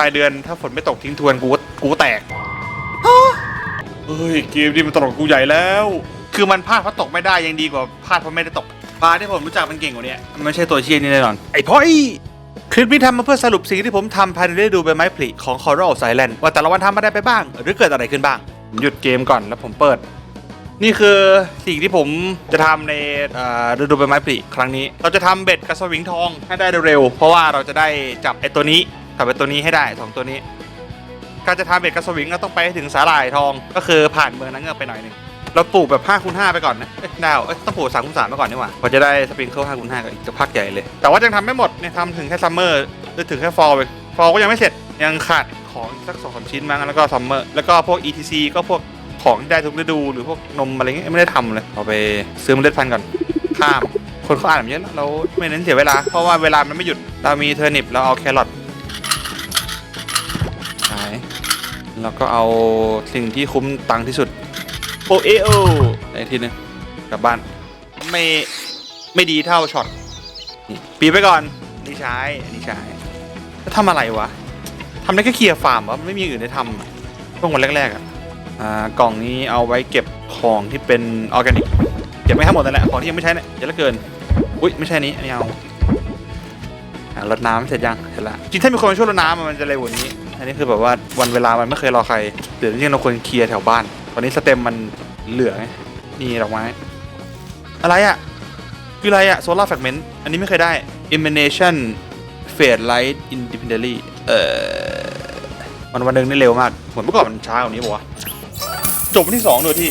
ปลายเดือนถ้าฝนไม่ตกทิ้งทวนกูก็กูก็แตกเฮ้ยเกมนี้มันตลกกูใหญ่แล้ว คือมันพลาดเพราะตกไม่ได้ยังดีกว่าพลาดเพราะไม่ได้ตกปลาที่ผมรู้จักมันเก่งกว่านี้มันไม่ใช่ตัวเชียนี่แน่นอน ไอ้พ่อยคลิปนี้ทำมาเพื่อสรุปสิ่งที่ผมทำภายในฤดูใบไม้ผลิของ Coral Island ว่าแต่ละวันทำอะไรไปบ้าง หรือเกิดอะไรขึ้นบ้างผมหยุดเกมก่อนแล้วผมเปิด นี่คือสิ่งที่ผมจะทำในเอ่อฤดูใบไม้ผลิครั้งนี้ เราจะทำเบ็ดกระสวิงทองให้ได้เร็วๆเพราะว่าเราจะได้จับไอ้ตัวนี้ กับไอ้ตัวนี้ให้ได้สองตัวนี้ การจะทำเบ็ดกระสวิงเราต้องไปให้ถึงสาหร่ายทอง ก็คือผ่านเมืองนังเงือกไปหน่อยหนึงเราปลูกแบบ5คูณ5ไปก่อนนะเอ้ยดาวเอ้ยต้องปลูก3คูณ3ไปก่อนนี่หว่าพอจะได้สปริงเกิล5คูณ5ก็อีกจะพักใหญ่เลย แต่ว่ายังทำไม่หมดเนี่ยทำถึงแค่ซัมเมอร์หรือถึงแค่ฟอลไปฟอลก็ยังไม่เสร็จยังขาดของอีกสักสองสามชิ้นมั้งแล้วก็ซัมเมอร์แล้วก็พวก ETC ก็พวกของที่ได้ทุกฤดูหรือพวกนมอะไรเงี้ยไม่ได้ทำเลยเอาไปซื้อเมล็ดพันธุ์ก่อนข้ามคนเขาอ่านแบบเยอะแล้วเราไม่เน้นเสียเวลาเพราะว่าเวลามันไม่หยุดเรามีเทอร์นิปเราเอาแครอท แล้วก็เอาสิ่งที่คุ้มตังค์ที่สุดโอเอโอในทีนึงกลับบ้าน ไม่ ไม่ดีเท่าช็อตนี่ปีไปก่อน นี่ใช้อันนี้ใช้แล้วทำอะไรวะทำได้แค่เคลียร์ฟาร์มวะไม่มีอย่างอื่นให้ทำอะช่วงวันแรกๆอะอ่ากล่องนี้เอาไว้เก็บของที่เป็นออร์แกนิกเก็บไม่ทั้งหมดนั่นแหละของที่ยังไม่ใช้เนี่ยเยอะเหลือเกินอุ้ยไม่ใช่นี้อันนี้เอาอ่ารดน้ำเสร็จยังเสร็จละจริงถ้ามีคนมาช่วยรดน้ำอะมันจะเร็วกว่านี้ อันนี้คือแบบว่าวันเวลามันไม่เคยรอใครเดี๋ยวจริงๆเราควรเคลียร์แถวบ้าน ตอนนี้สเต็มมันเหลือไงนี่ดอกไม้ อะไรอะคืออะไรอะโซลาร์แฟกเมนต์อันนี้ไม่เคยได้ emanation fade light independently เอ่อวันวันหนึงนี่เร็วมากเหมือนเมื่อก่อนมันช้ากว่านี้ปะวะจบวันที่สองโดยที่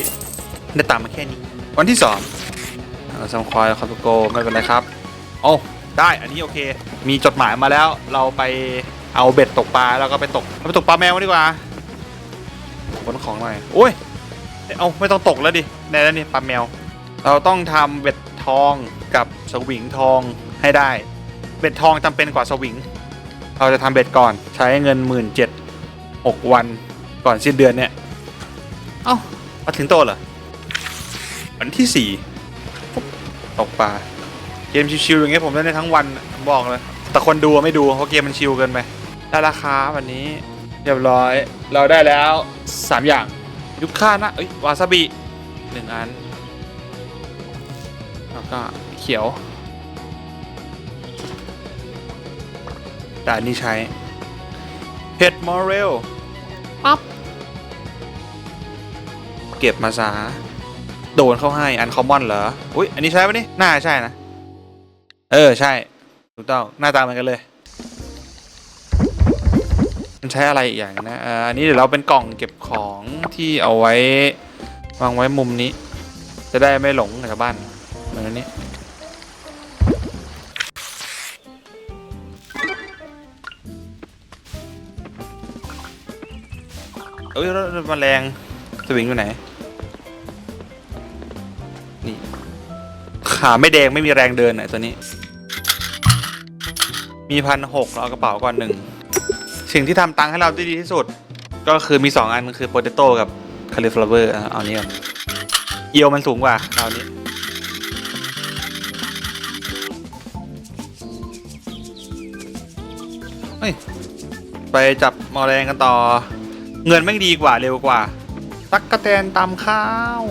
ได้ตามมาแค่นี้ วันที่สองซัมควายคาตุโกไม่เป็นไรครับโอ้ได้อันนี้โอเค มีจดหมายมาแล้วเราไป เอาเบ็ดตกปลาแล้วก็ไปตกไปตกปลาแมวดีกว่าขนของหน่อยโอ้ยเอาไม่ต้องตกแล้วดิในแล้วนี่ปลาแมว เราต้องทำเบ็ดทองกับสวิงทองให้ได้ เบ็ดทองจำเป็นกว่าสวิง เราจะทำเบ็ดก่อนใช้เงินหมื่นเจ็ดหกวันก่อนสิ้นเดือนเนี่ย เอ้ามาถึงโตเหรอวันที่สี่ตกปลาเกมชิวๆอย่างเงี้ยผมเล่นได้ทั้งวันบอกเลยแต่คนดูไม่ดูเพราะเกมมันชิวเกินไป ได้ราคาวันนี้เรียบร้อยเราได้แล้วสามอย่างยุค่านะเอ้ยวาซาบิหนึ่งอัน แล้วก็เขียวแต่อันนี้ใช้เห็ดมอเรลปั๊บเก็บมาซาโดนเข้าให้อันคอมมอนเหรอ อุ้ยอันนี้ใช่ปะนี่ น่าใช่นะ เออ ใช่ ถูกต้อง หน้าตาเหมือนกันเลย มันใช้อะไรอีกอย่างนะอันนี้เดี๋ยวเราเป็นกล่องเก็บของที่เอาไว้วางไว้มุมนี้ จะได้ไม่หลงกับบ้านเหมือนนี้เอ้ยแล้วแมลงสวิงอยู่ไหน นี่ ขาไม่แดงไม่มีแรงเดินอะตัวนี้ มีพันหกเราเอากระเป๋าก่อนหนึ่ง สิ่งที่ทำตังค์ให้เราได้ดีที่สุด ก็คือมีสองอันคือโปเตโต้กับคาลิฟลาเวอร์เอานี้ก่อนเอียวมันสูงกว่าเอานี้เฮ้ยไปจับมอแมลงกันต่อ เงินแม่งดีกว่าเร็วกว่า ตักกะแตนตำข้าว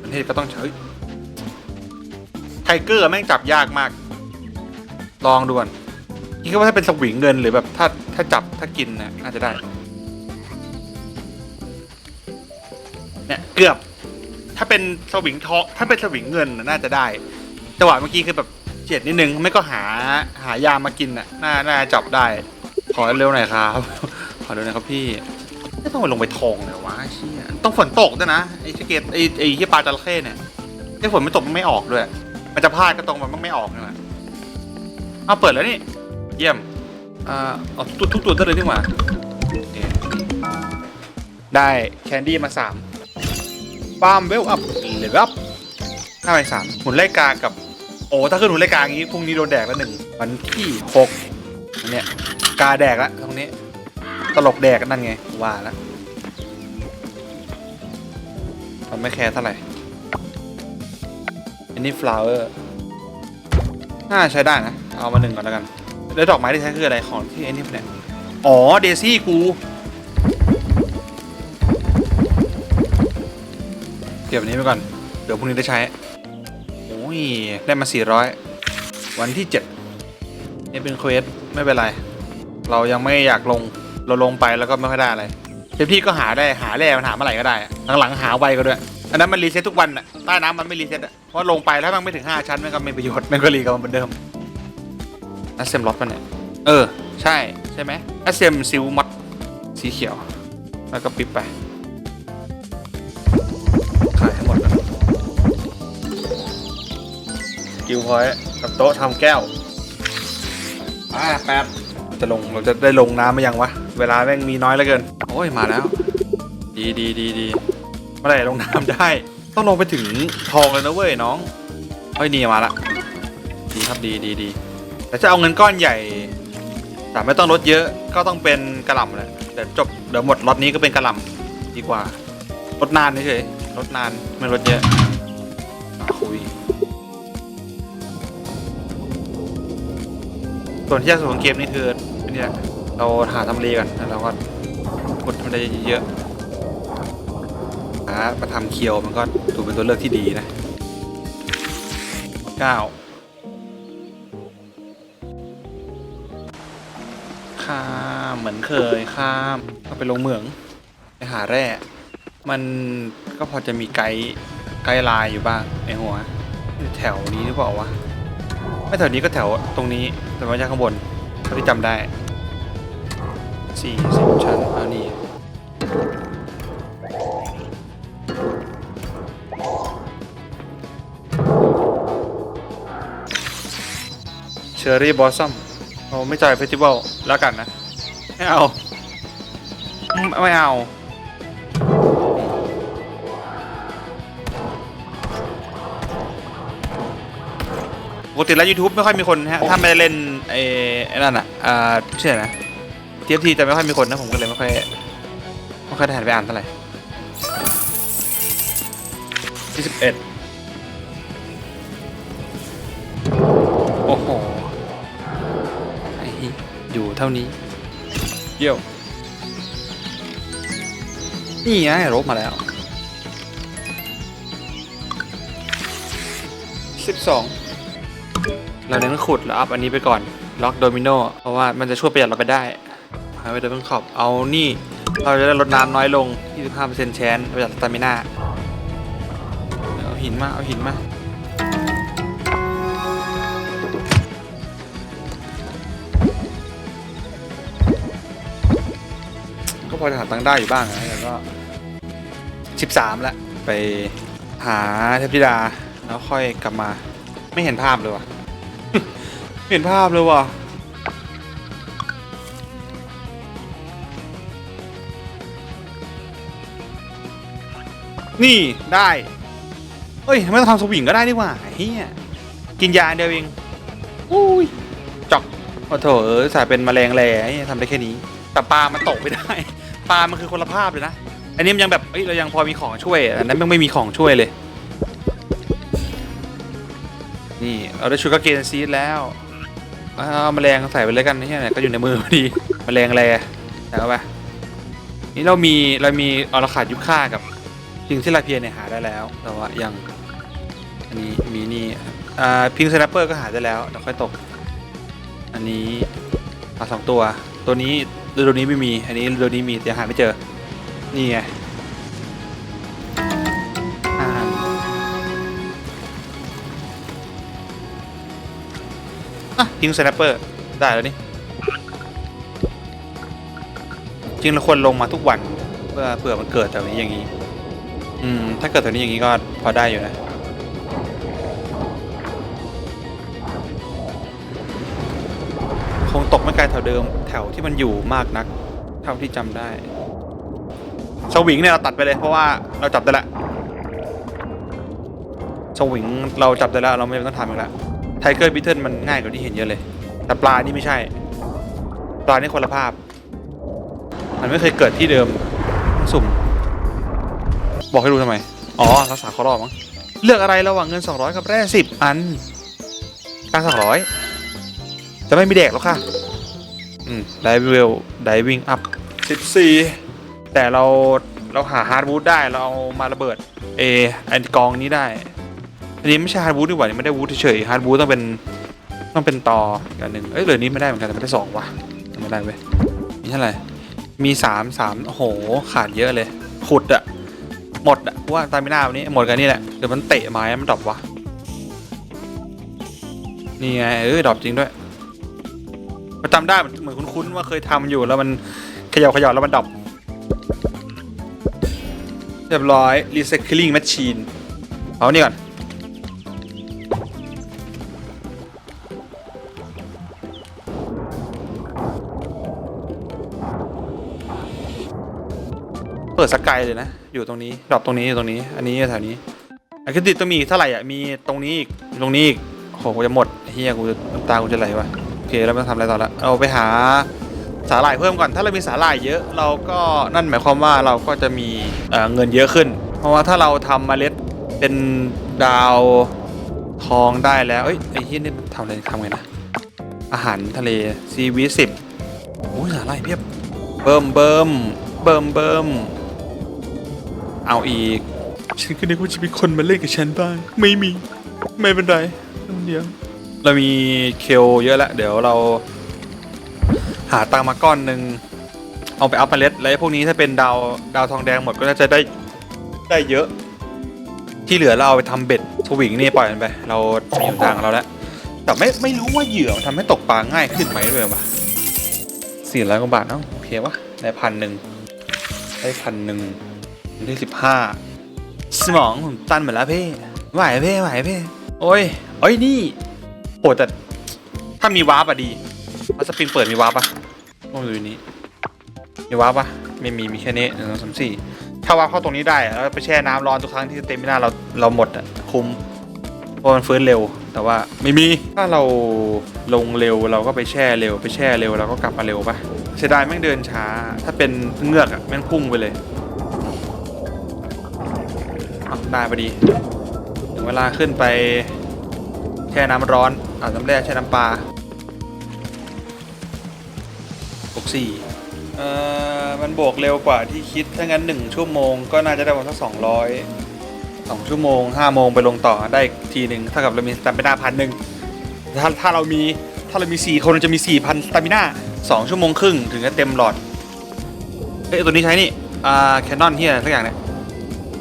อันนี้ก็ต้องใช้ไทเกอร์แม่งจับยากมาก ลองดูก่อน คิดว่าถ้าเป็นสวิงเงินหรือแบบถ้าถ้าจับถ้ากินนะน่าจะได้ เนี่ยเกือบ ถ้าเป็นสวิงทองถ้าเป็นสวิงเงินน่าจะได้จังหวะเมื่อกี้คือแบบเฉียดนิดนึงไม่ก็หาหายามากินน่ะน่าน่าจับได้ ขอเร็วหน่อยครับ ขอเร็วหน่อยครับพี่ไม่ต้องไปลงไปทองเลยวะเชี่ยต้องฝนตกด้วยนะไอ้สเกตไอ้ไอ้ที่ปลาจระเข้เนี่ยถ้าฝนไม่ตกมันไม่ออกด้วย มันจะพลาดก็ตรงมันไม่ออกนี่แหละเอาเปิดแล้วนี่ เยี่ยมอ่าเอาทุกทุกตัวได้เลยนี่หว่าโอเคได้แคนดี้มาสามปาล์มเวลอัพเลเวลอัพห้าไปสามหุ่นไล่กากับ โอ้ถ้าขึ้นหุ่นไล่กาอย่างงี้พรุ่งนี้โดนแดกแล้วหนึ่งวันที่หกอันเนี้ยกาแดกละตรงนี้ ตลกแดกนั่นไงว่าแล้วมันไม่แคร์เท่าไหร่อันนี้ flower น่าใช้ได้นะ เอามาหนึ่งก่อนแล้วกัน แล้วดอกไม้ที่ใช้คืออะไรของที่ไอ้นี่เนี่ยอ๋อเดซี่กู เก็บอันนี้ไปก่อน เดี๋ยวพรุ่งนี้ได้ใช้ โอ้ย ได้มา 400 วันที่ 7 นี่เป็นเควสไม่เป็นไร เรายังไม่อยากลง เราลงไปแล้วก็ไม่ค่อยได้อะไรเต็มที่ก็หาได้หาแร่มันหาเมื่อไหร่ก็ได้อะหลังๆหาไวก็ด้วย อันนั้นมันรีเซ็ตทุกวันอะใต้น้ำมันไม่รีเซ็ตอะเพราะลงไปแล้วมันไม่ถึง 5 ชั้นมันก็ไม่ประโยชน์มันก็รีกลับมาเหมือนเดิม อัสเซมล็อตมันเนี่ย เออ ใช่ ใช่ไหมอัสเซมซิลมอดสีเขียว แล้วก็ปิดไป ขายให้หมดแล้วกิวพอยต์กับโต๊ะทำแก้ว อ่าแป๊บจะลง เราจะได้ลงน้ำมายังวะ เวลาแม่งมีน้อยเหลือเกิน โอ้ย มาแล้ว ดีดีดีดีเมื่อไหร่ลงน้ำได้ ต้องลงไปถึงทองเลยนะเว้ยน้องเฮ้ยนี่มาละ ดีครับดีดีดี แต่จะเอาเงินก้อนใหญ่ แต่ไม่ต้องลดเยอะก็ต้องเป็นกระหล่ำเลยเดี๋ยวจบเดี๋ยวหมดล็อตนี้ก็เป็นกระหล่ำดีกว่าลดนานเฉยลดนานไม่ลดเยอะคุยส่วนที่ยากสุดของเกมนี่คือนี่แหละเราหาทำเลก่อนแล้วเราก็กดทำเลเยอะๆหามาทำเคียวมันก็ดูเป็นตัวเลือกที่ดีนะเก้า ข้ามเหมือนเคยข้ามก็ไปลงเหมืองไปหาแร่ มันก็พอจะมีไกด์ไกด์ไลน์อยู่บ้างในหัวแถวนี้หรือเปล่าวะไม่แถวนี้ก็แถวตรงนี้แต่ว่าจากข้างบนเท่าที่จำได้สี่สิบชั้นอันนี้เชอร์รี่บอสซัม เราไม่จ่ายเฟสติวัลแล้วกันนะ ไม่เอา ไม่เอา ปกติแล้ว YouTube ไม่ค่อยมีคนฮะ ถ้าไม่ได้เล่นไอ้ไอ้นั่นอะอ่าชื่ออะไรนะเทียบทีจะไม่ค่อยมีคนนะ ผมก็เลยไม่ค่อยไม่ค่อยได้หันไปอ่านเท่าไหร่ที่สิบเอ็ด เท่านี้เยี่ยวนี่ไงรบมาแล้วสิบสองเราเน้นขุดแล้วอัพอันนี้ไปก่อน ล็อกโดมิโนเพราะว่ามันจะช่วยประหยัดเราไปได้หายไปเดินขอบ เอานี่ เราจะได้ลดน้ำน้อยลง 25%แชนประหยัดสตามิน่าเอาหินมา เอาหินมา พอจะหาตังค์ได้อยู่บ้างนะแต่ก็13แล้วไปหาเทพธิดาแล้วค่อยกลับมา ไม่เห็นภาพเลยว่ะ ไม่เห็นภาพเลยว่ะนี่ได้เฮ้ยไม่ต้องทำสวิงก็ได้นี่หว่าเฮียกินยาเดียวเองอุ้ยจอกโอ้โถสายเป็นแมลงแร่เหี้ยทำได้แค่นี้ แต่ปลามันตกไม่ได้ ปลามันคือคนละภาพเลยนะ อันนี้มันยังแบบเอ้ยเรายังพอมีของช่วยอันนั้นมันไม่มีของช่วยเลย นี่เราได้ชุดกางเกนซีดแล้วเอาแมลงใส่ไปเลยกันนี่เนี่ยก็อยู่ในมือพอดีแมลงแร่แต่เอาไปนี่เรามีเรามีอรขาดยุค่ากับพิงซิลาเพียเนี่ยหาได้แล้ว แต่ว่ายังอันนี้มีนี่อ่าพิงสแนปเปอร์ก็หาได้แล้วเดี๋ยวค่อยตก อันนี้มาสองตัว ตัวนี้ ฤดูนี้ไม่มี อันนี้ฤดูนี้มีแต่ยังหาไม่เจอ นี่ไงอ่าอะยิงสแนปเปอร์ ได้แล้วนี่จริงเราควรลงมาทุกวัน เพื่อเผื่อมันเกิดแถวนี้อย่างนี้ อืม ถ้าเกิดแถวนี้อย่างนี้ก็พอได้อยู่นะคงตกไม่ไกลแถวเดิม แถวที่มันอยู่มากนัก เท่าที่จำได้สวิงเนี่ยเราตัดไปเลยเพราะว่าเราจับได้แล้วสวิงเราจับได้แล้วเราไม่ต้องทำอีกแล้วไทเกอร์บิทเทิลมันง่ายกว่าที่เห็นเยอะเลย แต่ปลานี่ไม่ใช่ ปลานี่คนละภาพ มันไม่เคยเกิดที่เดิมต้องสุ่ม บอกให้รู้ทำไม อ๋อ รักษาเขารอบมั้ง เลือกอะไรระหว่างเงิน 200 กับแร่10 อันการ200 จะไม่มีแดกแล้วค่ะอืม ไดเวลไดวิ่งอัพสิบสี่แต่เราเราหาฮาร์ดบูทได้เราเอามาระเบิดเอไอกองนี้ได้ อันนี้ไม่ใช่ฮาร์ดบูทดีกว่านี่ไม่ได้บูทเฉยฮาร์ดบูทต้องเป็นต้องเป็นต่ออีกอันหนึ่งเอ้ยเหลือนี้ไม่ได้เหมือนกันแต่ไม่ได้สองว่ะไม่ได้เว้ยมีเท่าไหร่มีสามสามโอ้โหขาดเยอะเลยขุดอะหมดอะเพราะว่าตามิน่าวันนี้หมดกันนี่แหละเดี๋ยวมันเตะไม้มันดรอปวะนี่ไงเออดรอปจริงด้วย จำได้เหมือนเหมือนคุ้นๆว่าเคยทำอยู่แล้วมันเขย่าเขย่าแล้วมันดรอปเรียบร้อย recycling machine เอานี่ก่อน เปิดสกายเลยนะ อยู่ตรงนี้ดรอปตรงนี้อยู่ตรงนี้ อันนี้แถวนี้อันคือติดต้องมีเท่าไหร่อะ มีตรงนี้อีกตรงนี้อีกโอ้โหกูจะหมดเฮียกูจะน้ำตากูจะไหลวะ โอเคแล้วมาทำอะไรต่อละเอาไปหาสาหร่ายเพิ่มก่อน ถ้าเรามีสาหร่ายเยอะเราก็นั่นหมายความว่าเราก็จะมีเเงินเยอะขึ้น เพราะว่าถ้าเราทำเมล็ดเป็นดาวทองได้แล้วเอ้ยไอ้เฮียนี่ทำอะไรทำไงนะอาหารทะเลซีวีสิบโอ้ยสาหร่ายเพียบเบิ่มเบิ่มเบิ่มเบิ่มเอาอีก ฉันก็นึกว่าจะมีคนมาเล่นกับฉันบ้าง ไม่มี ไม่เป็นไรเดี๋ยว เรามีเคลเยอะแล้วเดี๋ยวเรา หาตังมาก้อนหนึ่งเอาไปอัพเมล็ดแล้วไอ้พวกนี้ถ้าเป็นดาวดาวทองแดงหมดก็น่าจะได้ได้เยอะ ที่เหลือเราเอาไปทำเบ็ดสวิงนี่ปล่อยมันไป เรามีทางของเราแล้วแต่ไม่ไม่รู้ว่าเหยื่อมันทำให้ตกปลาง่ายขึ้นไหมด้วยวะสี่ร้อยกว่าบาทเนาะโอเคปะได้พันหนึ่งได้พันหนึ่งได้สิบห้าสมองผมตันหมดแล้วพี่ไหวพี่ไหวพี่โอ้ยโอ้ยนี่ โหแต่ถ้ามีวาร์ปอะดีมาสปริงเปิดมีวาร์ปอะลองดูนี้ มีวาร์ปอะไม่มีมีแค่นี้หนึ่งสองสามสี่ถ้าวาร์ปเข้าตรงนี้ได้แล้วไปแช่น้ำร้อนทุกครั้งที่เต็มไม่น่าเราเราหมดอะคุ้มเพราะมันฟื้นเร็ว แต่ว่าไม่มีถ้าเราลงเร็วเราก็ไปแช่เร็ว ไปแช่เร็วเราก็กลับมาเร็วปะเสียดายแม่งเดินช้า ถ้าเป็นเงือกอะแม่งพุ่งไปเลยอาได้พอดีถึงเวลาขึ้นไป แช่น้ำร้อนอาบน้ำแร่แช่น้ำปลาบวกสี่เอ่อมันบวกเร็วกว่าที่คิด ถ้างั้นหนึ่งชั่วโมงก็น่าจะได้ประมาณสักสองร้อยสองชั่วโมงห้าโมงไปลงต่อได้อีกทีหนึ่งเท่ากับเรามีสตามิน่าพันหนึ่งถ้าถ้าเรามีถ้าเรามีสี่คนเราจะมีสี่พันสตามิน่าสองชั่วโมงครึ่งถึงจะเต็มหลอดเอ้ยตัวนี้ใช้นี่อ่าแคนนอนที่อะไรสักอย่างเนี่ย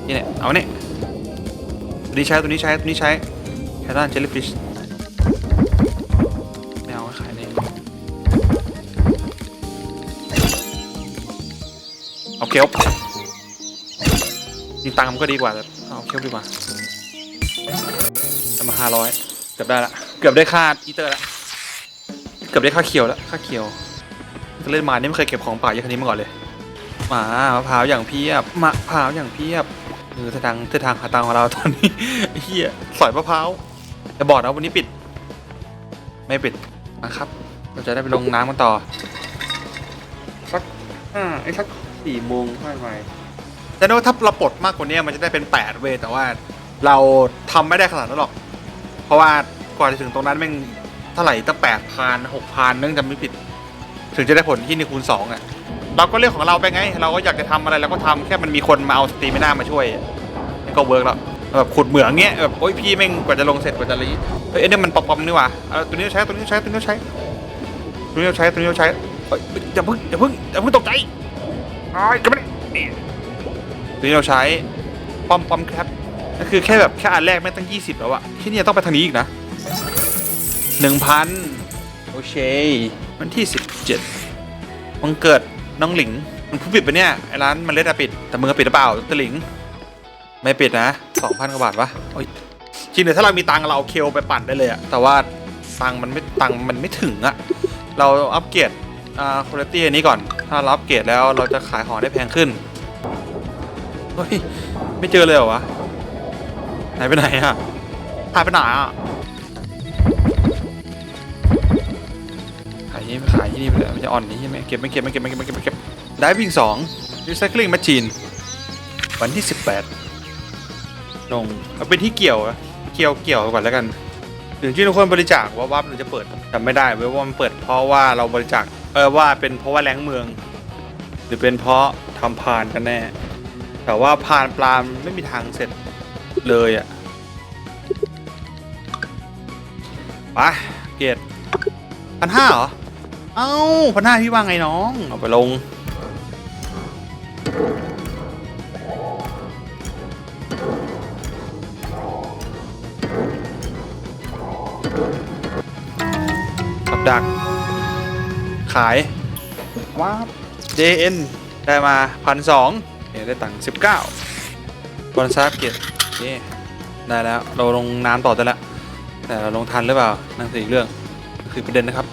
นี่เนี่ยเอาเนี่ยตัวนี้ใช้ตัวนี้ใช้ตัวนี้ใช้ แคนนอนเจลลี่ฟิชไม่เอาขายนี่เอาเคลปจริงตังมันก็ดีกว่าเอาเคลปดีกว่าจะมาห้าร้อยเกือบได้ละ เกือบได้ค่าอีเตอร์ละเกือบได้ค่าเขียวแล้วค่าเขียวเล่นมานี่ไม่เคยเก็บของป่าเยอะขนาดนี้มาก่อนเลยหมามะพร้าวอย่างเพียบมะพร้าวอย่างเพียบคือทางเส้นทางหาตังของเราตอนนี้เฮียสอยมะพร้าว จะบอกนะวันนี้ปิด ไม่ปิดนะครับ เราจะได้ไปลงน้ำกันต่อ สักห้าไอ้สักสี่โมงค่อยไปแต่นึกว่าถ้าเราปลดมากกว่านี้มันจะได้เป็นแปดเว้ยแต่ว่าเราทำไม่ได้ขนาดนั้นหรอก เพราะว่ากว่าจะถึงตรงนั้นแม่งเท่าไหร่ตั้งแปดพันหกพันนึงจำไม่ผิด ถึงจะได้ผลที่หนึ่งคูณสองอะเราก็เรื่องของเราไปไง เราก็อยากจะทำอะไรเราก็ทำแค่มันมีคนมาเอาสตรีไม่น่ามาช่วยนี่ก็เวิร์กแล้ว แบบขุดเหมืองเงี้ยแบบโอ๊ยพี่แม่งกว่าจะลงเสร็จกว่าจะรีดเฮ้ยไอ้เนี่ยมันปอมๆนี่หว่าเอาตัวนี้ใช้ตัวนี้ใช้ตัวนี้ใช้ตัวนี้ใช้ตัวนี้ใช้เฮ้ยอย่าเพิ่งอย่าเพิ่งอย่าเพิ่งตกใจอ้ายจะไม่ได้นี่ตัวนี้เราใช้ปอมปอมครับนั่นคือแค่แบบแค่อันแรกแม่งตั้งยี่สิบแล้วอะที่นี่ต้องไปทางนี้อีกนะหนึ่งพันโอเควันที่สิบเจ็ดวันเกิดน้องหลิงมันผู้ปิดปะเนี่ยไอ้ร้านมันเล็ดอะปิดแต่มึงอะปิดหรือเปล่าตะหลิง ไม่ปิดนะสองพันกว่าบาทวะโอ้ยจริงเดี๋ยวถ้าเรามีตังค์เราเอาเคลไปปั่นได้เลยอะแต่ว่าตังค์มันไม่ตังค์มันไม่ถึงอะเราอัปเกรดอ่าคุณภาพอันนี้ก่อน ถ้าเราอัปเกรดแล้วเราจะขายของได้แพงขึ้นเฮ้ยไม่เจอเลยเหรอวะหายไปไหนอะหายไปไหนอะขายที่ขายที่นี่ไปเลยมันจะอ่อนนี้ใช่ไหมเก็บไม่เก็บไม่เก็บไม่เก็บไม่เก็บไม่เก็บได้วิ่งสอง recycling machine วันที่สิบแปด ลงเอาเป็นที่เกี่ยวอะเกี่ยวเกี่ยวก่อนแล้วกันถึงที่ทุกคนบริจาคว่าวับหรือจะเปิดจำไม่ได้เว้ยว่ามันเปิดเพราะว่าเราบริจาคเออว่าเป็นเพราะว่าแรงเมือง หรือเป็นเพราะทำพานกันแน่ แต่ว่าพานปลามไม่มีทางเสร็จเลยอะ่ะไปเกียรพันห้าเหรอ เอ้าพันห้าพี่ว่าไงน้อง เอาไปลง ดัก ขายว้าบ JN ได้มาพันสองเนี่ยได้ตังค์สิบเก้าบอลซาร์เกตโอเคได้แล้วเราลงน้ำต่อได้แล้วแต่เราลงทันหรือเปล่านั่นสิอีกเรื่องคือประเด็นนะครับ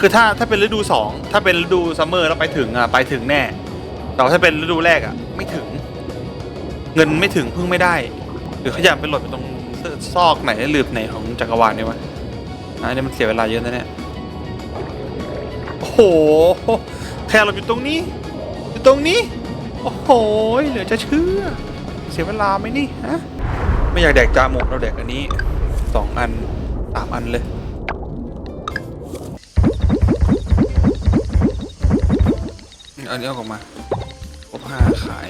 คือถ้าถ้าเป็นฤดูสองถ้าเป็นฤดูซัมเมอร์แล้วไปถึงอะไปถึงแน่ แต่ว่าถ้าเป็นฤดูแรกอะไม่ถึง เงินไม่ถึงพึ่งไม่ได้ หรือขยันไปหลดไปตรงซอกไหนหลืบไหนของจักรวาลเนี่ยวะอันนี้มันเสียเวลาเยอะนะเนี่ย โอ้โหแค่เราอยู่ตรงนี้ อยู่ตรงนี้ โอ้โหเหลือจะเชื่อ เสียเวลาไหมนี่ฮะไม่อยากแดกจาหมกเราแดกอันนี้สองอันสามอันเลย อันนี้เอาออกมาครบห้าขาย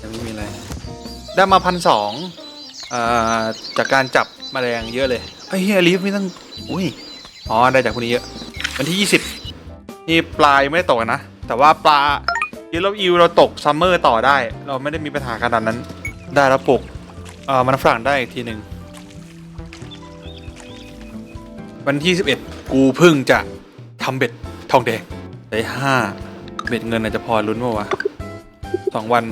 ยังไม่มีอะไร ได้มาพันสองจากการจับแมลงเยอะเลยไอ้เฮียลีฟไม่ต้อง อุ้ย อ๋อ ได้จากพวกนี้เยอะ วันที่20 นี่ปลายไม่ตกนะ แต่ว่าปลาเยลโลอิวเราตกซัมเมอร์ต่อได้ เราไม่ได้มีปัญหาขนาดนั้น ได้แล้วปลูกเอ่อมันฝรั่งได้อีกทีหนึ่งวันที่ 11 กูเพิ่งจะทำเบ็ดทองแดงได้ห้าเบ็ดเงินอาจจะพอลุ้นว่าวะสองวัน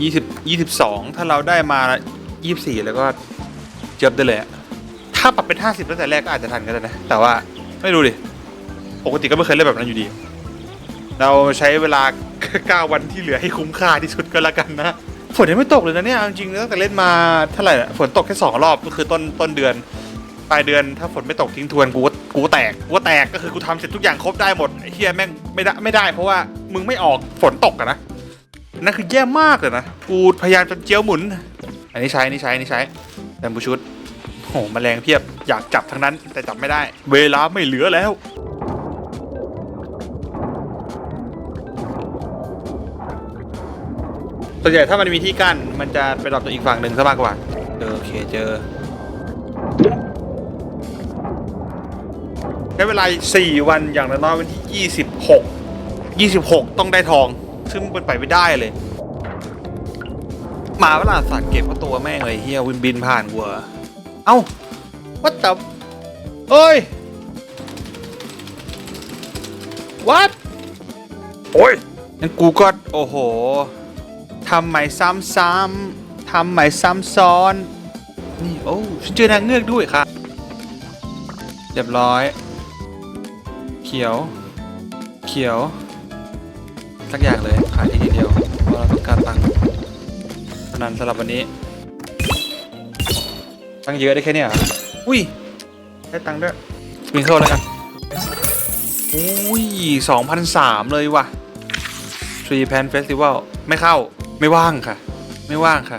ยี่สิบยี่สิบสองถ้าเราได้มายี่สิบสี่แล้วก็เจ็บได้เลยอะถ้าปรับเป็นห้าสิบตั้งแต่แรกก็อาจจะทันก็ได้นะ แต่ว่าไม่รู้ดิ ปกติก็ไม่เคยเล่นแบบนั้นอยู่ดี เราใช้เวลา 9 วันที่เหลือให้คุ้มค่าที่สุดก็แล้วกันนะ ฝนยังไม่ตกเลยนะเนี่ยเอาจริงๆตั้งแต่เล่นมาเท่าไหร่ฝนตกแค่สองรอบก็คือต้นต้นเดือนปลายเดือนถ้าฝนไม่ตกทิ้งทวนกูกูแตกกูแตกก็คือกูทำเสร็จทุกอย่างครบได้หมดไอ้เฮียแม่งไม่ได้ไม่ได้ เพราะว่ามึงไม่ออกฝนตกอะนะนั่นคือแย่มากเลยนะกูพยายามจนเจียวหมุน อันนี้ใช้อันนี้ใช้อันนี้ใช้แบมบูชุดโหแมลงเพียบอยากจับทั้งนั้นแต่จับไม่ได้ เวลาไม่เหลือแล้ว ส่วนใหญ่ถ้ามันมีที่กั้นมันจะไปดรอปตัวอีกฝั่งหนึ่งซะมากกว่าเจอโอเคเจอใช้เวลา 4 วันอย่างน้อยๆวันที่ 26 26 ต้องได้ทอง ซึ่งมันไปไม่ได้เลยมาเวลาสัตว์เก็บก็ตัวแม่งเลยเฮียวินบินผ่านกูเหรอเอ้าวัดตับเอ้ยวัดโอ้ยงั้นกูก็โอ้โห ทำใหม่ซ้ำๆทำใหม่ซ้ำซ้อน นี่โอ้ฉันเจอนางเงือกด้วยค่ะเรียบร้อย เขียว เขียวสักอย่างเลยขายทีเดียวเพราะเราต้องการตังค์เท่านั้นสำหรับวันนี้ตังค์เยอะได้แค่เนี้ยเหรออุ้ยได้ตังค์ด้วยสปริงเกิลแล้วกันอุ้ยสองพันสามเลยว่ะ Tree Pan Festival ไม่เข้า ไม่ว่างค่ะ ไม่ว่างค่ะ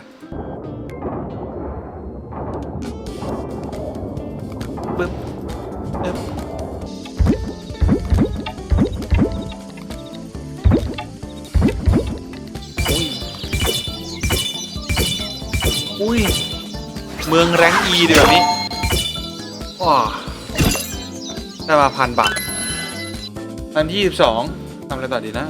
ปึ๊บปึ๊บอุ้ย เมืองแรงอีดีแบบนี้ว้าได้มาพันบาทอันที่สิบสองทำอะไรต่อดีนะ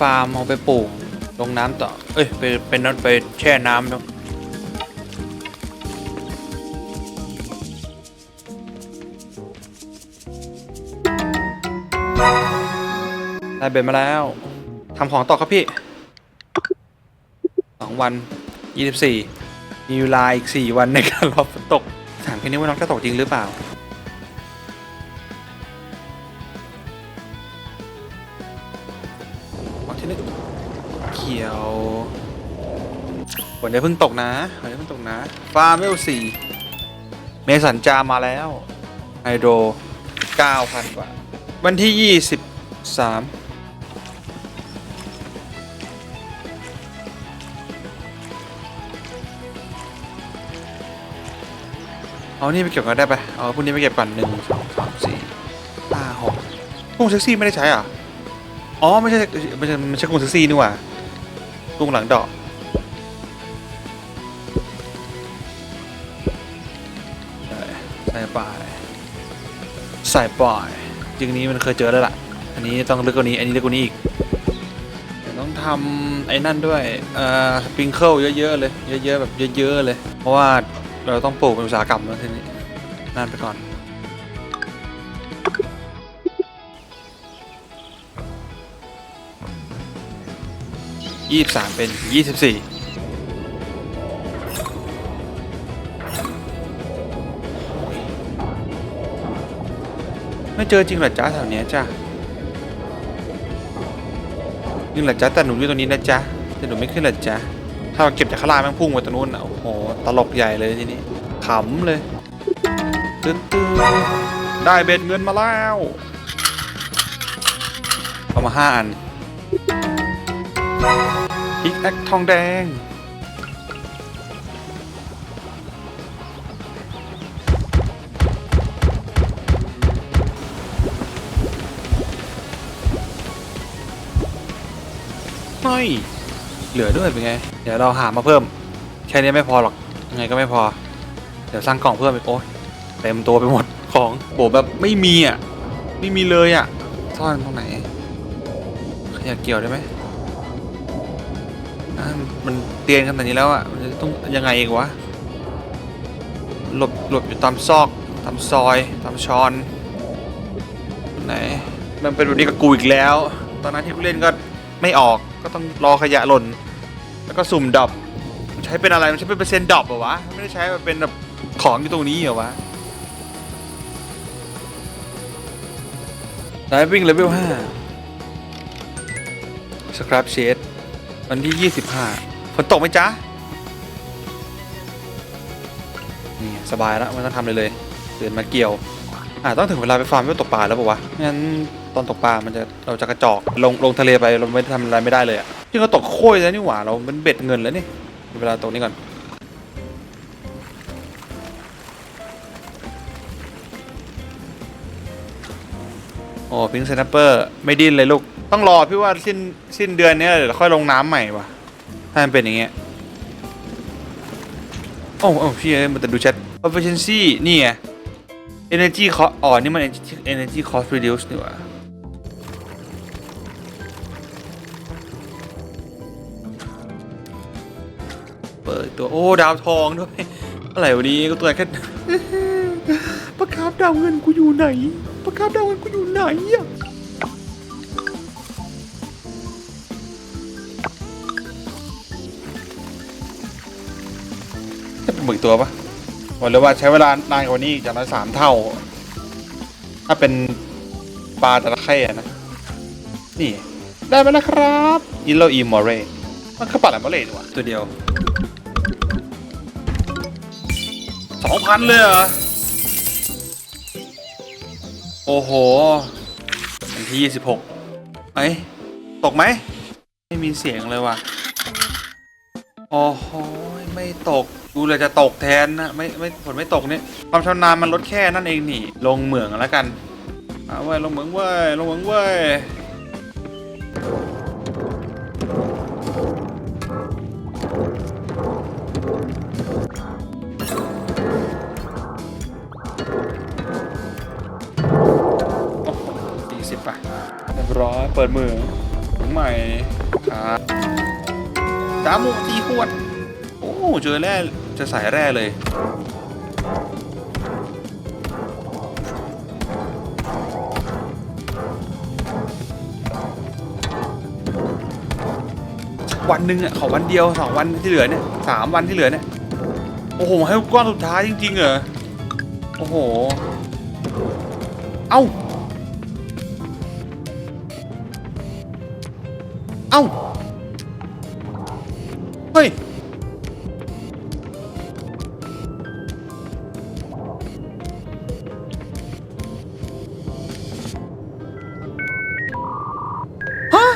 ฟาร์มเอาไปปลูก ลงน้ำต่อ เอ้ย ไปเป็นนัดไปแช่น้ำแล้วได้เบ็ดมาแล้วทำของต่อครับพี่สองวันยี่สิบสี่มีเวลาอีกสี่วันในการรอฝนตกถามแค่นี้ว่าน้องจะตกจริงหรือเปล่า ฝนอย่าเพิ่งตกนะฝนอย่าเพิ่งตกนะฟาร์มเวลสี่เมสันจามาแล้วไฮโดร9,000กว่า วันที่23เอานี่ไปเก็บก่อนได้ปะเอาพวกนี้ไปเก็บก่อนหนึ่งสองสามสี่ห้าหกกุ้งเซ็กซี่ไม่ได้ใช้อะ อ๋อ ไม่ใช่ไม่ใช่ไม่ใช่กุ้งเซ็กซี่นี่หว่ากุ้งหลังดอก ใส่ปลายใส่ปลายจริงนี้มันเคยเจอแล้วล่ะ อันนี้ต้องลึกกว่านี้ อันนี้ลึกกว่านี้อีกเดี๋ยวต้องทำไอ้นั่นด้วยเอ่อสปริงเกิลเยอะๆเลย เยอะๆแบบเยอะๆเลย เพราะว่าเราต้องปลูกเป็นอุตสาหกรรมแล้วทีนี้นั่นไปก่อนยี่สามเป็นยี่สิบสี่ ไม่เจอจริงเหรอจ๊ะแถวเนี้ยจ้ะจริงเหรอจ๊ะแต่หนูอยู่ตรงนี้นะจ๊ะแต่หนูไม่ขึ้นเหรอจ๊ะถ้าเราเก็บจากข้างล่างแม่งพุ่งไปตรงนู้นอะโอ้โหตลกใหญ่เลยทีนี้ขำเลยตื้นตื้นได้เบ็ดเงินมาแล้วเอามาห้าอันพิกแอคทองแดง ไม่เหลือด้วยเป็นไง เดี๋ยวเราหามาเพิ่ม แค่นี้ไม่พอหรอก ยังไงก็ไม่พอ เดี๋ยวสร้างกล่องเพิ่มอีกโอ้ยเต็มตัวไปหมดของโบแบบไม่มีอะ ไม่มีเลยอะ ซ่อนตรงไหน ขยับเกี่ยวได้ไหมมันเตียนขนาดนี้แล้วอะ มันจะต้องยังไงอีกวะ หลบหลบอยู่ตามซอก ตามซอย ตามชอน ไหน มันเป็นแบบนี้กับกูอีกแล้ว ตอนนั้นที่กูเล่นก็ ไม่ออกก็ต้องรอขยะหล่น แล้วก็สุ่มดรอปมันใช้เป็นอะไรมันใช้เป็นเปอร์เซ็นต์ดรอปเหรอวะไม่ได้ใช้แบบเป็นแบบของอยู่ตรงนี้เหรอวะไดวิ่งเลเวล5สครับเชดวันที่25ฝนตกไหมจ๊ะ นี่ สบายแล้วไม่ต้องทำเลยเลย เดินมาเกี่ยว อ่าต้องถึงเวลาไปฟาร์มเพื่อตกปลาแล้วปะวะไม่งั้นต อนตกปลา มันจะเราจะกระจอกลงลงทะเลไปเราไม่ทำอะไรไม่ได้เลยอะที่เราตกโค้ยแล้วนี่หว่าเรามันเบ็ดเงินแล้วนี่เวลาตกนี่ก่อนโอ้พิงค์สแนปเปอร์ไม่ดิ้นเลยลูก ต้องรอพี่ว่าสิ้นสิ้นเดือนนี้เดี๋ยวค่อยลงน้ำใหม่ว่ะ ถ้ามันเป็นอย่างเงี้ย โอ้โอ้พี่เอ้ยมันจะดูแชท efficiency นี่ไง energy cost อ๋อนี่มัน energy cost reduce นี่หว่า ตัวโอ้ดาวทองด้วยอะไรวันนี้ก็ตัวแค่ประคับดาวเงินกูอยู่ไหน ประคับดาวเงินกูอยู่ไหนอะจะเป็นหมึกตัวปะบอกเลยว่าใช้เวลานานกว่านี้อีกอย่างน้อยสามเท่า ถ้าเป็นปลาตะเข้อะนะ นี่ ได้มาแล้วครับอิโลอีมอเรมันคือปลาอะไรมอเรดีกว่าตัวเดียว สองพันเลยเหรอ โอ้โหวันที่ยี่สิบหกเอ้ตกไหม ไม่มีเสียงเลยว่ะ โอ้โห ไม่ตก ดูเลยจะตกแทนนะ ไม่ ไม่ฝนไม่ตกเนี่ย ความชำนาญมันลดแค่นั่นเองนี่ ลงเหมืองแล้วกันเอาเว้ลงเหมืองเว้ย ลงเหมืองเว้ย ร้อยเปิดมือถุงใหม่ครับจามูตีขวด โอ้เจอแร่จะใส่แร่เลยวันหนึ่งอะขอวันเดียวสองวันที่เหลือเนี่ยสามวันที่เหลือเนี่ย โอ้โห ให้ก้อนสุดท้ายจริงๆเหรอ โอ้โห เอ้า เอ้า เฮ้ย ฮะ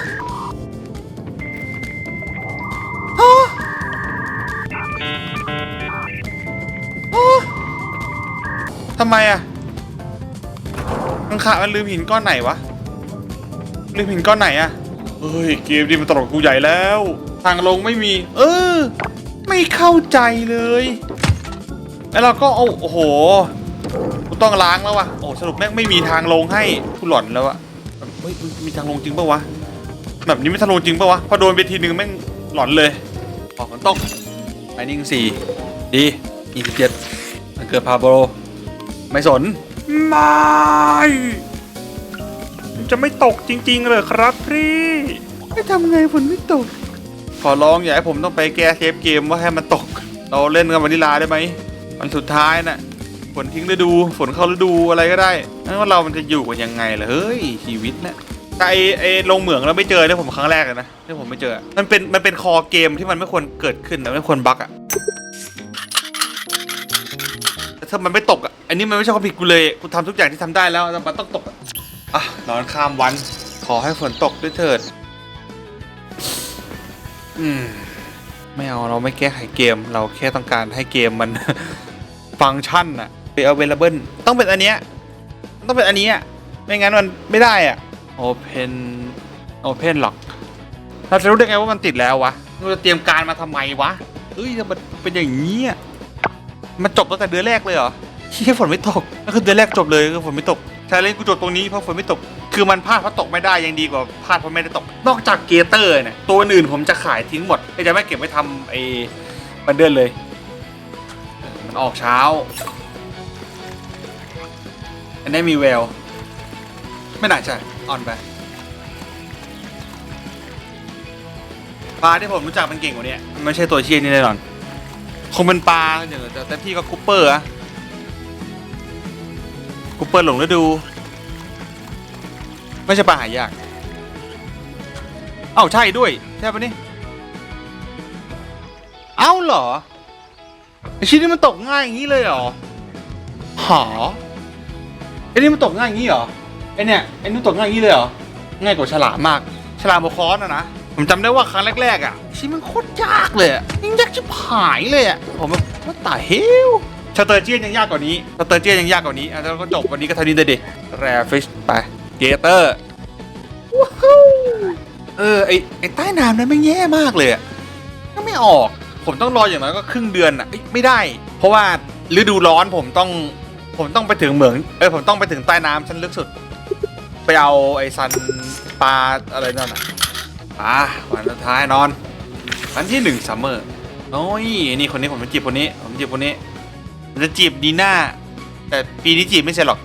ฮะ ฮะ ทำไมอะมังขามันลืมหินก้อนไหนวะ ลืมหินก้อนไหนอะ เฮ้ยเกมนี้มันตลกกูใหญ่แล้ว ทางลงไม่มี เออ ไม่เข้าใจเลย แล้วเราก็เอาโอ้โหกูต้องล้างแล้ววะโอ้สรุปแม่งไม่มีทางลงให้กูหลอนแล้วอะเฮ้ยมีทางลงจริงปะวะแบบนี้ไม่ทางลงจริงปะวะพอโดนไปทีนึงแม่งหลอนเลยออกฝนตกไมนิ่งสี่ดียี่สิบเจ็ดมันเกิดพาโบโรไม่สนไม่มัน จะไม่ตกจริงๆเลยครับพี่ไม่ทำไงฝนไม่ตก ขอร้องอย่าให้ผมต้องไปแก้เซฟเกมว่าให้มันตก เราเล่นกันวานิลาได้ไหมวันสุดท้ายน่ะฝนทิ้งฤดูฝนเข้าฤดูอะไรก็ได้นั่นว่าเรามันจะอยู่กันยังไงล่ะเฮ้ยชีวิตนะแต่ไอไอลงเหมืองแล้วไม่เจอเนี่ยผมครั้งแรกเลยนะที่ผมไม่เจอ มันเป็นมันเป็นคอเกมที่มันไม่ควรเกิดขึ้นนะไม่ควรบั๊กอะแต่ถ้ามันไม่ตกอะอันนี้มันไม่ใช่ความผิดกูเลยกูทำทุกอย่างที่ทำได้แล้วแต่มันต้องตกอะอะ นอนข้ามวัน ขอให้ฝนตกด้วยเถิด อืม ไม่เอาเราไม่แก้ไขเกม เราแค่ต้องการให้เกมมัน ฟังก์ชันอะเป็น available ต้องเป็นอันเนี้ยต้องเป็นอันนี้อะไม่งั้นมันไม่ได้อะ open open หรอก เราจะรู้ได้ไงว่ามันติดแล้ววะเราจะเตรียมการมาทำไมวะเฮ้ยมันเป็นอย่างนี้มันจบตั้งแต่เดือนแรกเลยเหรอเฮียฝนไม่ตกก็คือเดือนแรกจบเลยคือฝนไม่ตก ใช่เลยกูจบตรงนี้เพราะฝนไม่ตก คือมันพลาดเพราะตกไม่ได้ยังดีกว่าพลาดเพราะไม่ได้ตก นอกจากเกเตอร์เนี่ยตัวอื่นผมจะขายทิ้งหมดจะไม่เก็บไว้ทำไอ้บันเดิลเลย มันออกเช้า อันนี้มีแวว ไม่น่าใช่ออนไปปลาที่ผมรู้จักมันเก่งกว่านี้มันไม่ใช่ตัวเชียนี่แน่นอน คงเป็นปลาอย่างแต่แต่ที่ก็คูเปอร์อะ คูเปอร์หลงฤดู ไม่ใช่ปลาหายาก เอ้าใช่ด้วย ใช่ปะนี่ เอ้าเหรอไอชิ้นนี้มันตกง่ายอย่างนี้เลยเหรอหอไอนี่มันตกง่ายอย่างนี้เหรอไอเนี่ยไอนี่ตกง่ายอย่างนี้เลยเหรอ ง่ายกว่าฉลามมาก ฉลามโบคอนอะนะ ผมจำได้ว่าครั้งแรกๆอะชิ้นมันโคตรยากเลยอะยังยากชิบหายเลยอะผมแบบว่าตายเฮล สเตอร์เจียนยังยากกว่านี้สเตอร์เจียนยังยากกว่านี้อะแล้วก็จบวันนี้ก็เท่านี้เลยดิแรฟิชไปเกเตอร์ว้าวเออไอไอใต้น้ำนั้นไม่แย่มากเลยอะก็ไม่ออก ผมต้องรออย่างน้อยก็ครึ่งเดือนอะเอ้ยไม่ได้ เพราะว่าฤดูร้อนผมต้องผมต้องไปถึงเหมืองเอ้ยผมต้องไปถึงใต้น้ำชั้นลึกสุด ไปเอาไอ้ซันปลาอะไรนั่นอะอะวันสุดท้ายนอนวันที่หนึ่งซัมเมอร์โอ้ยนี่คนนี้ผมจะจีบคนนี้ ผมจีบคนนี้ จะจีบดีน่าแต่ปีนี้จีบไม่ใช่หรอก